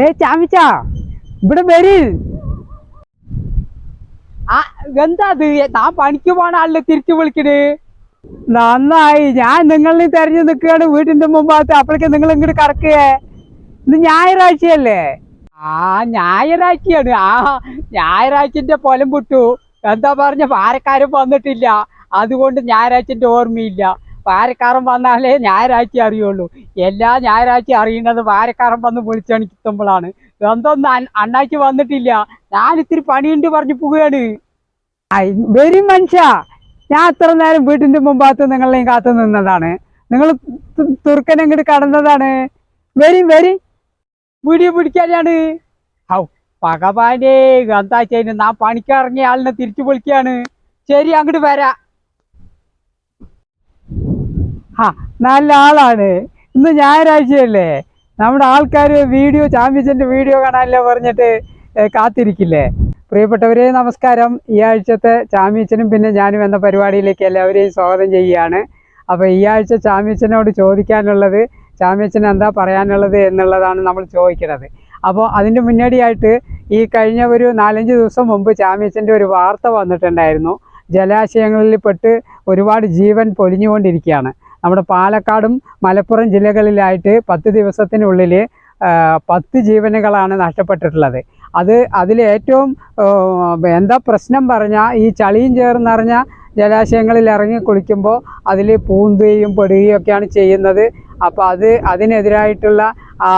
ഏ ചാമിച്ച? ഇവിടെ വരി. ആ എന്താ അത് ഞാൻ പണിക്ക് പോണ ആളിനെ തിരിച്ചു വിളിക്കണ്? നന്നായി. ഞാൻ നിങ്ങളെ തെരഞ്ഞു നിൽക്കുകയാണ്. വീട്ടിന്റെ മുമ്പാകത്ത്. അപ്പോഴേക്ക് നിങ്ങൾ ഇങ്ങോട്ട് കറക്കുകയെ ഇത് ഞായറാഴ്ചയല്ലേ? ആ ഞായറാഴ്ചയാണ്. ആ ഞായറാഴ്ചന്റെ പൊലം പൊട്ടു എന്താ പറഞ്ഞ? പാരക്കാരും വന്നിട്ടില്ല. അതുകൊണ്ട് ഞായറാഴ്ചന്റെ ഓർമ്മയില്ല. പാരക്കാരൻ വന്നാലേ ഞായറാഴ്ച അറിയുള്ളൂ. എല്ലാ ഞായറാഴ്ച അറിയുന്നത് പാരക്കാരൻ വന്ന് വിളിച്ചണിക്കുമ്പോഴാണ് എന്തൊന്നും അണ്ണാക്കി വന്നിട്ടില്ല. ഞാൻ ഇത്തിരി പണിയുണ്ട് പറഞ്ഞു പോവുകയാണ്. വരും മനുഷ്യ. ഞാൻ അത്ര നേരം വീട്ടിന്റെ മുമ്പാത്ത് നിങ്ങളെയും കാത്തു നിന്നതാണ്. നിങ്ങൾ തുർക്കൻ അങ്ങോട്ട് കടന്നതാണ്. വരും വരും. വീഡിയോ പിടിക്കാനാണ്. ഹൗ പകവാനെ എന്താ ചെയ്യുന്നത് നാ പണിക്കിറങ്ങിയ ആളിനെ തിരിച്ചു വിളിക്കാണ്. ശരി അങ്ങോട്ട് വരാ. ആ നല്ല ആളാണ്. ഇന്ന് ഞായറാഴ്ചയല്ലേ? നമ്മുടെ ആൾക്കാർ വീഡിയോ ചാമ്പ്യൻസിന്റെ വീഡിയോ കാണാനല്ലേ പറഞ്ഞിട്ട് കാത്തിരിക്കില്ലേ? പ്രിയപ്പെട്ടവരെ നമസ്കാരം. ഈ ആഴ്ചത്തെ ചാമ്പ്യൻസിനും പിന്നെ ഞാനും എന്ന പരിപാടിയിലേക്ക് എല്ലാവരെയും സ്വാഗതം ചെയ്യുകയാണ്. അപ്പോൾ ഈ ആഴ്ച ചാമ്പ്യൻസിനോട് ചോദിക്കാനുള്ളത് ചാമ്പ്യൻസിന് എന്താ പറയാനുള്ളത് എന്നുള്ളതാണ് നമ്മൾ ചോദിക്കുന്നത്. അപ്പോൾ അതിന്റെ മുന്നോടിയായിട്ട് ഈ കഴിഞ്ഞ ഒരു നാലഞ്ച് ദിവസം മുമ്പ് ചാമ്പ്യൻസിന്റെ ഒരു വാർത്ത വന്നിട്ടുണ്ടായിരുന്നു. ജലാശയങ്ങളിൽ പെട്ട് ഒരുപാട് ജീവൻ പൊലിഞ്ഞുകൊണ്ടിരിക്കുകയാണ്. നമ്മുടെ പാലക്കാടും മലപ്പുറം ജില്ലകളിലായിട്ട് പത്ത് ദിവസത്തിനുള്ളിൽ പത്ത് ജീവനുകളാണ് നഷ്ടപ്പെട്ടിട്ടുള്ളത്. അത് അതിലേറ്റവും എന്താ പ്രശ്നം പറഞ്ഞാൽ ഈ ചളിയും ചേർന്നറിഞ്ഞ ജലാശയങ്ങളിൽ ഇറങ്ങി കുളിക്കുമ്പോൾ അതിൽ പൂന്തുകയും പെടുകയും ഒക്കെയാണ് ചെയ്യുന്നത്. അപ്പോൾ അത് അതിനെതിരായിട്ടുള്ള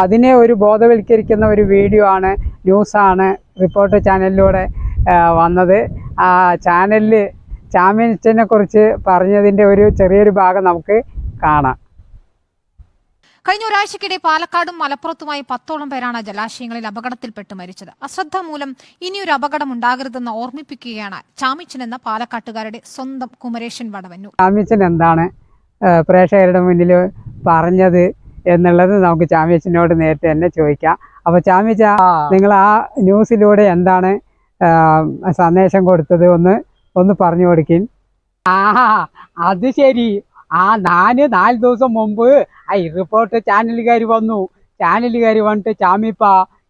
അതിനെ ഒരു ബോധവൽക്കരിക്കുന്ന ഒരു വീഡിയോ ആണ് ന്യൂസാണ് റിപ്പോർട്ട് ചാനലിലൂടെ വന്നത്. ആ ചാനലിൽ ചാമ്പ്യൻസിനെ കുറിച്ച് പറഞ്ഞതിന്റെ ഒരു ചെറിയൊരു ഭാഗം നമുക്ക് കാണാം. കഴിഞ്ഞ ഒരാഴ്ചക്കിടെ പാലക്കാടും മലപ്പുറത്തുമായി പത്തോളം പേരാണ് ജലാശയങ്ങളിൽ അപകടത്തിൽപ്പെട്ട് മരിച്ചത്. അശ്രദ്ധ മൂലം ഇനിയൊരു അപകടം ഉണ്ടാകരുതെന്ന് ഓർമ്മിപ്പിക്കുകയാണ് ചാമിച്ചൻ എന്ന പാലക്കാട്ടുകാരുടെ സ്വന്തം കുമരേശൻ വടവന്നു ചാമിച്ചൻ എന്താണ് പ്രേക്ഷകരുടെ മുന്നിൽ പറഞ്ഞത് എന്നുള്ളത് നമുക്ക് ചാമ്യച്ചനോട് നേരിട്ട് തന്നെ ചോദിക്കാം. അപ്പോൾ ചാമിച്ച നിങ്ങൾ ആ ന്യൂസിലൂടെ എന്താണ് സന്ദേശം കൊടുത്തത് ഒന്ന് ഒന്ന് പറഞ്ഞു കൊടുക്കും ആ അത് ശരി. ആ നാല് നാല് ദിവസം മുമ്പ് ആ റിപ്പോർട്ട് ചാനലുകാർ വന്നു. ചാനലുകാർ വന്നിട്ട് ചാമിപ്പ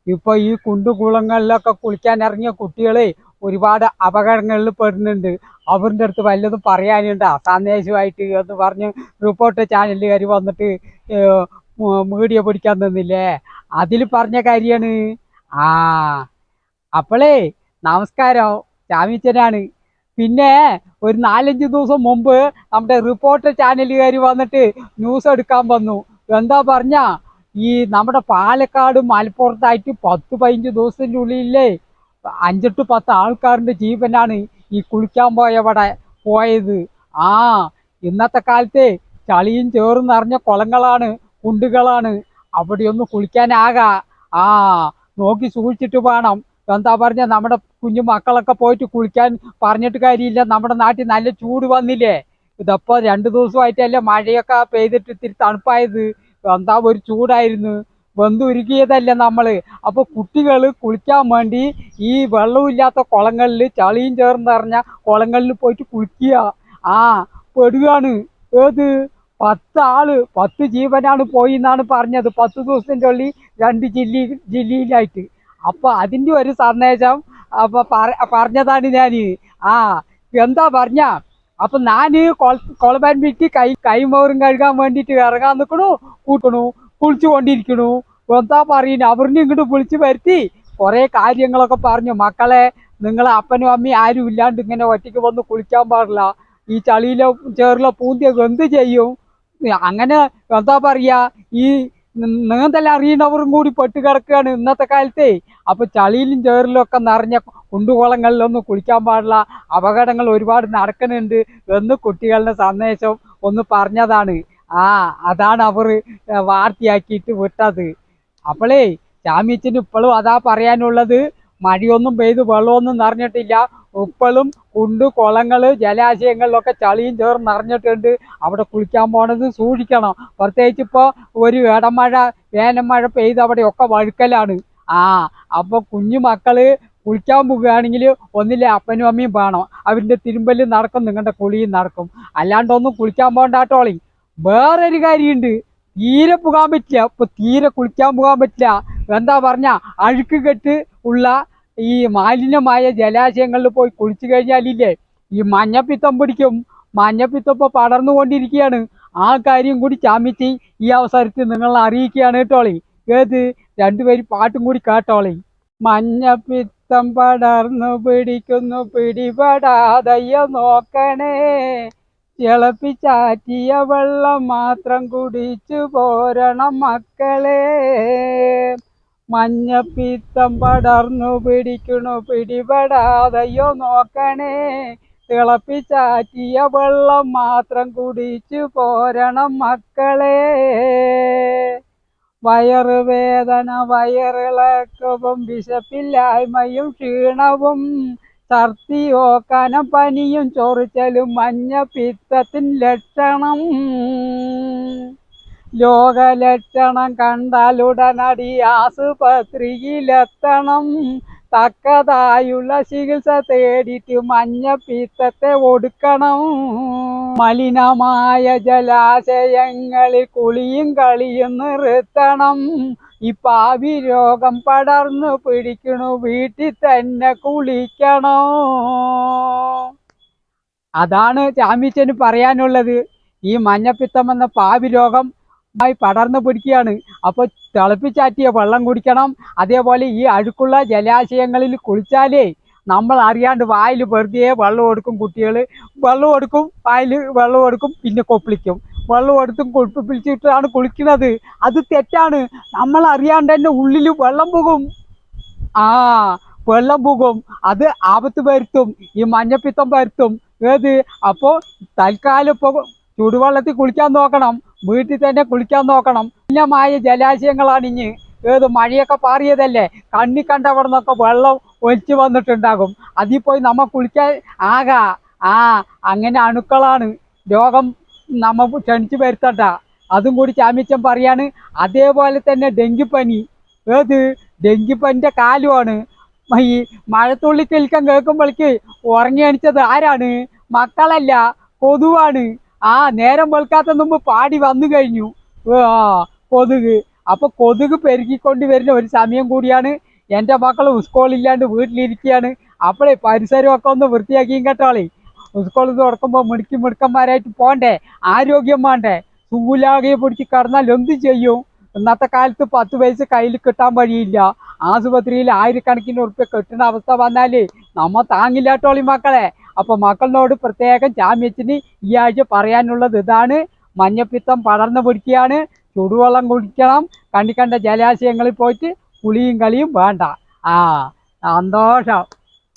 ഇപ്പൊ ഈ കുണ്ടുകുളങ്ങളിലൊക്കെ കുളിക്കാൻ ഇറങ്ങിയ കുട്ടികളെ ഒരുപാട് അപകടങ്ങളിൽ പെടുന്നുണ്ട്. അവരുടെ അടുത്ത് വല്ലതും പറയാനുണ്ടാ? സന്ദേശമായിട്ട് എന്ന് പറഞ്ഞ് റിപ്പോർട്ട് ചാനലുകാർ വന്നിട്ട് മീഡിയ പിടിക്കാൻ നിന്നില്ലേ? അതിൽ പറഞ്ഞ കാര്യമാണ് ആ അപ്പോളേ നമസ്കാരം. ചാമിച്ചനാണ്. പിന്നെ ഒരു നാലഞ്ച് ദിവസം മുമ്പ് നമ്മുടെ റിപ്പോർട്ടർ ചാനലുകാർ വന്നിട്ട് ന്യൂസ് എടുക്കാൻ വന്നു. എന്താ പറഞ്ഞ ഈ നമ്മുടെ പാലക്കാട് മലപ്പുറത്തായിട്ട് പത്ത് പതിനഞ്ച് ദിവസത്തിന്റെ ഉള്ളിലേ അഞ്ചെട്ട് പത്ത് ആൾക്കാരുടെ ജീവനാണ് ഈ കുളിക്കാൻ പോയവിടെ പോയത്. ആ ഇന്നത്തെ കാലത്തെ ചളിയും ചേറും നിറഞ്ഞ കുളങ്ങളാണ് കുണ്ടുകളാണ്. അവിടെയൊന്നും കുളിക്കാനാകാ. ആ നോക്കി സൂക്ഷിച്ചിട്ട് വേണം. എന്താ പറഞ്ഞ നമ്മുടെ കുഞ്ഞു മക്കളൊക്കെ പോയിട്ട് കുളിക്കാൻ പറഞ്ഞിട്ട് കാര്യമില്ല. നമ്മുടെ നാട്ടിൽ നല്ല ചൂട് വന്നില്ലേ? ഇതപ്പോ രണ്ടു ദിവസമായിട്ടല്ലേ മഴയൊക്കെ പെയ്തിട്ട് ഇത്തിരി തണുപ്പായത്. എന്താ ഒരു ചൂടായിരുന്നു. ബന്ധുരുക്കിയതല്ലേ നമ്മൾ. അപ്പൊ കുട്ടികൾ കുളിക്കാൻ വേണ്ടി ഈ വെള്ളമില്ലാത്ത കുളങ്ങളിൽ ചളിയും ചേർന്ന് നിറഞ്ഞ കുളങ്ങളിൽ പോയിട്ട് കുളിക്കുക. ആ പെടുകയാണ് ഏത്? പത്ത് ആൾ പത്ത് ജീവനാണ് പോയി എന്നാണ് പറഞ്ഞത്. പത്ത് ദിവസത്തിന്റെ ഉള്ളിൽ രണ്ട് ജില്ല ജില്ലയിലായിട്ട്. അപ്പൊ അതിന്റെ ഒരു സന്ദേശം അപ്പൊ പറഞ്ഞതാണ് ഞാൻ ആ എന്താ പറഞ്ഞ? അപ്പൊ ഞാൻ കൊളബാൻ വീട്ടി കൈ കൈമോറും കഴുകാൻ വേണ്ടിട്ട് ഇറങ്ങാൻ നിൽക്കണു കൂട്ടണു കുളിച്ചു കൊണ്ടിരിക്കണു എന്താ പറയുന്നു അവരിനെ ഇങ്ങോട്ട് വിളിച്ചു വരുത്തി. കുറെ കാര്യങ്ങളൊക്കെ പറഞ്ഞു. മക്കളെ നിങ്ങളെ അപ്പനും അമ്മയും ആരും ഇല്ലാണ്ട് ഇങ്ങനെ ഒറ്റയ്ക്ക് വന്ന് കുളിക്കാൻ പാടില്ല. ഈ ചളിയിലെ ചേറിലെ പൂന്തിയൊക്കെ എന്ത് ചെയ്യും? അങ്ങനെ എന്താ പറയാ? ഈ നീന്തൽ അറിയുന്നവരും കൂടി പെട്ട് കിടക്കുകയാണ് ഇന്നത്തെ കാലത്തെ. അപ്പൊ ചളിയിലും ചേറിലും ഒക്കെ നിറഞ്ഞ കുണ്ടുകുളങ്ങളിലൊന്നും കുളിക്കാൻ പാടില്ല. അപകടങ്ങൾ ഒരുപാട് നടക്കുന്നുണ്ട് എന്ന് കുട്ടികളുടെ സന്ദേശം ഒന്ന് പറഞ്ഞതാണ്. ആ അതാണ് അവർ വാർത്തയാക്കിയിട്ട് വിട്ടത്. അപ്പോളേ ചാമ്യച്ചിന് ഇപ്പോഴും അതാ പറയാനുള്ളത്. മഴയൊന്നും പെയ്ത് വെള്ളമൊന്നും നിറഞ്ഞിട്ടില്ല. ഇപ്പോഴും കുണ്ട് കുളങ്ങൾ ജലാശയങ്ങളിലൊക്കെ ചളിയും ചേർന്ന് നിറഞ്ഞിട്ടുണ്ട്. അവിടെ കുളിക്കാൻ പോണത് സൂക്ഷിക്കണം. പ്രത്യേകിച്ച് ഇപ്പോൾ ഒരു ഇടമഴ വേനമഴ പെയ്ത് അവിടെയൊക്കെ വഴുക്കലാണ്. ആ അപ്പൊ കുഞ്ഞു മക്കൾ കുളിക്കാൻ പോകുകയാണെങ്കിൽ ഒന്നിലെ അപ്പനും അമ്മയും വേണം. അവരുടെ തിരുമ്പലും നടക്കും നിങ്ങളുടെ കുളിയും നടക്കും. അല്ലാണ്ടൊന്നും കുളിക്കാൻ പോകണ്ടാട്ടോളി വേറൊരു കാര്യമുണ്ട്. തീരെ പോകാൻ പറ്റില്ല. ഇപ്പൊ തീരെ കുളിക്കാൻ പോകാൻ പറ്റില്ല. എന്താ പറഞ്ഞ അഴുക്ക് കെട്ട് ഉള്ള ഈ മാലിന്യമായ ജലാശയങ്ങളിൽ പോയി കുളിച്ചു കഴിഞ്ഞാലില്ലേ ഈ മഞ്ഞപ്പിത്തം പിടിക്കും. മഞ്ഞപ്പിത്തം ഇപ്പോൾ പടർന്നുകൊണ്ടിരിക്കുകയാണ്. ആ കാര്യം കൂടി ചാമിച്ച് ഈ അവസരത്തിൽ നിങ്ങൾ അറിയിക്കുകയാണ് കേട്ടോളി ഏത്? രണ്ടുപേരും പാട്ടും കൂടി കേട്ടോളി മഞ്ഞപ്പിത്തം പടർന്നു പിടിക്കുന്നു പിടിപെടാതയ്യ നോക്കണേ. തിളപ്പിച്ചാറ്റിയ വെള്ളം മാത്രം കുടിച്ചു പോരണം മക്കളെ. മഞ്ഞപ്പിത്തം പടർന്നു പിടിക്കണു പിടിപെടാതെയോ നോക്കണേ. തിളപ്പിച്ചാറ്റിയ വെള്ളം മാത്രം കുടിച്ചു പോരണം മക്കളെ. വയറുവേദന വയറിളക്കവും വിശപ്പില്ലായ്മയും ക്ഷീണവും ഛർദിയോ കനം പനിയും ചൊറിച്ചലും മഞ്ഞപ്പിത്തത്തിൻ ലക്ഷണം. രോഗലക്ഷണം കണ്ടാൽ ഉടനടി ആസുപത്രിയിലെത്തണം. തക്കതായുള്ള ചികിത്സ തേടിയിട്ട് മഞ്ഞപ്പിത്തത്തെ ഒടുക്കണം. മലിനമായ ജലാശയങ്ങളിൽ കുളിയും കളിയും നിർത്തണം. ഈ പാവി രോഗം പടർന്നു പിടിക്കണു. വീട്ടിൽ തന്നെ കുളിക്കണോ. അതാണ് ചാമിച്ചന് പറയാനുള്ളത്. ഈ മഞ്ഞപ്പിത്തം എന്ന പാവി രോഗം മായി പടർന്നു പിടിക്കുകയാണ്. അപ്പോൾ തിളപ്പിച്ചാറ്റിയ വെള്ളം കുടിക്കണം. അതേപോലെ ഈ അഴുക്കുള്ള ജലാശയങ്ങളിൽ കുളിച്ചാലേ നമ്മൾ അറിയാണ്ട് വായിൽ വെറുതെ വെള്ളം കൊടുക്കും കുട്ടികൾ. വെള്ളം കൊടുക്കും വായിൽ വെള്ളം കൊടുക്കും പിന്നെ കൊപ്പിളിക്കും. വെള്ളം കൊടുത്തും കൊപ്പിപ്പിടിച്ചിട്ടാണ് കുളിക്കുന്നത്. അത് തെറ്റാണ്. നമ്മൾ അറിയാണ്ട് തന്നെ ഉള്ളിൽ വെള്ളം പോകും. ആ വെള്ളം പോകും. അത് ആപത്ത് വരുത്തും. ഈ മഞ്ഞപ്പിത്തം വരുത്തും. ഏത്? അപ്പോൾ തൽക്കാലം ഇപ്പോൾ ചുടുവെള്ളത്തിൽ കുളിക്കാൻ നോക്കണം വീട്ടിൽ തന്നെ കുളിക്കാൻ നോക്കണം. ഭിന്നമായ ജലാശയങ്ങളാണ് ഇനി. ഏത് മഴയൊക്കെ പാറിയതല്ലേ? കണ്ണി കണ്ടവിടെ നിന്നൊക്കെ വെള്ളം ഒലിച്ചു വന്നിട്ടുണ്ടാകും. അതിൽ പോയി നമ്മ കുളിക്കാൻ ആകാ. ആ അങ്ങനെ അണുക്കളാണ്. രോഗം നമ്മ ക്ഷണിച്ചു വരുത്തട്ട അതും കൂടി ചാമ്യച്ചൻ പറയാണ് അതേപോലെ തന്നെ ഡെങ്കിപ്പനി. ഏത്? ഡെങ്കിപ്പനിന്റെ കാലുമാണ് ഈ മഴത്തുള്ളി കേൾക്കാൻ കേൾക്കുമ്പോഴേക്ക് ഉറങ്ങി അണിച്ചത് ആരാണ്? മക്കളല്ല കൊതുവാണ്. ആ നേരം വെളുക്കാത്ത മുമ്പ് പാടി വന്നു കഴിഞ്ഞു. കൊതുക്. അപ്പൊ കൊതുക് പെരുകിക്കൊണ്ട് വരുന്ന ഒരു സമയം കൂടിയാണ്. എന്റെ മക്കൾ സ്കൂളില്ലാണ്ട് വീട്ടിലിരിക്കുകയാണ്. അപ്പോഴേ പരിസരമൊക്കെ ഒന്ന് വൃത്തിയാക്കിയും കേട്ടോളി സ്കൂളിൽ തുറക്കുമ്പോൾ മിടുക്കി മിടുക്കന്മാരായിട്ട് പോണ്ടേ? ആരോഗ്യം വേണ്ടേ? സൂലാകെ പിടിച്ച് കിടന്നാൽ എന്ത് ചെയ്യും? ഇന്നത്തെ കാലത്ത് പത്ത് പൈസ കയ്യിൽ കിട്ടാൻ വഴിയില്ല. ആശുപത്രിയിൽ ആയിരക്കണക്കിന് ഉറുപ്പ്യ കിട്ടുന്ന അവസ്ഥ വന്നാലേ നമ്മ താങ്ങില്ലാട്ടോളി മക്കളെ. അപ്പൊ മക്കളോട് പ്രത്യേകം ജാമ്യത്തിന് ഈ ആഴ്ച പറയാനുള്ളത് ഇതാണ്. മഞ്ഞപ്പിത്തം പടർന്നു പിടിക്കുകയാണ്. ചുടുവെള്ളം കുടിക്കണം. കണ്ടിക്കണ്ട ജലാശയങ്ങളിൽ പോയിട്ട് കുളിയും കളിയും വേണ്ട. ആ സന്തോഷം.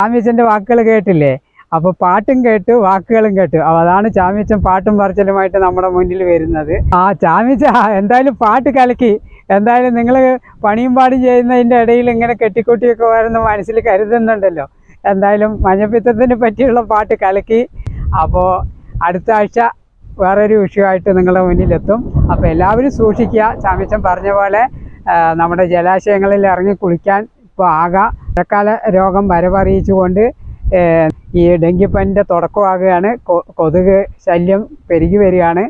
ചാമ്യച്ചന്റെ വാക്കുകൾ കേട്ടില്ലേ? അപ്പോൾ പാട്ടും കേട്ടു വാക്കുകളും കേട്ടു. അപ്പോൾ അതാണ് ചാമ്യച്ചൻ പാട്ടും പറച്ചിലുമായിട്ട് നമ്മുടെ മുന്നിൽ വരുന്നത്. ആ ചാമ്യച്ച എന്തായാലും പാട്ട് കലക്കി. എന്തായാലും നിങ്ങൾ പണിയും പാടും ചെയ്യുന്നതിന്റെ ഇടയിൽ ഇങ്ങനെ കെട്ടിക്കൂട്ടിയൊക്കെ വരുന്ന മനസ്സിൽ കരുതുന്നുണ്ടല്ലോ. എന്തായാലും മഞ്ഞപ്പിത്തത്തിനെ പറ്റിയുള്ള പാട്ട് കലക്കി. അപ്പോൾ അടുത്ത ആഴ്ച വേറൊരു വിഷയമായിട്ട് നിങ്ങളുടെ മുന്നിലെത്തും. അപ്പോൾ എല്ലാവരും സൂക്ഷിക്കുക. ചാമ്യച്ചൻ പറഞ്ഞ പോലെ നമ്മുടെ ജലാശയങ്ങളിൽ ഇറങ്ങി കുളിക്കാൻ ഇപ്പോൾ ആകാം. മഴക്കാല രോഗം വരവറിയിച്ചുകൊണ്ട് ഈ ഡെങ്കിപ്പനിന്റെ തുടക്കമാകുകയാണ്. കൊതുക് ശല്യം പെരുകി വരികയാണ്.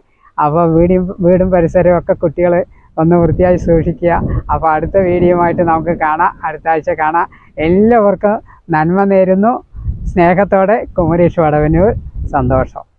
അപ്പോൾ വീടും വീടും പരിസരവും ഒക്കെ കുട്ടികൾ ഒന്ന് വൃത്തിയായി സൂക്ഷിക്കുക. അപ്പോൾ അടുത്ത വീഡിയോയുമായിട്ട് നമുക്ക് കാണാം. അടുത്ത ആഴ്ച കാണാം. എല്ലാവർക്കും നന്മ നേരുന്നു. സ്നേഹത്തോടെ കുമരേഷ് വടവന്നൂർ. സന്തോഷം.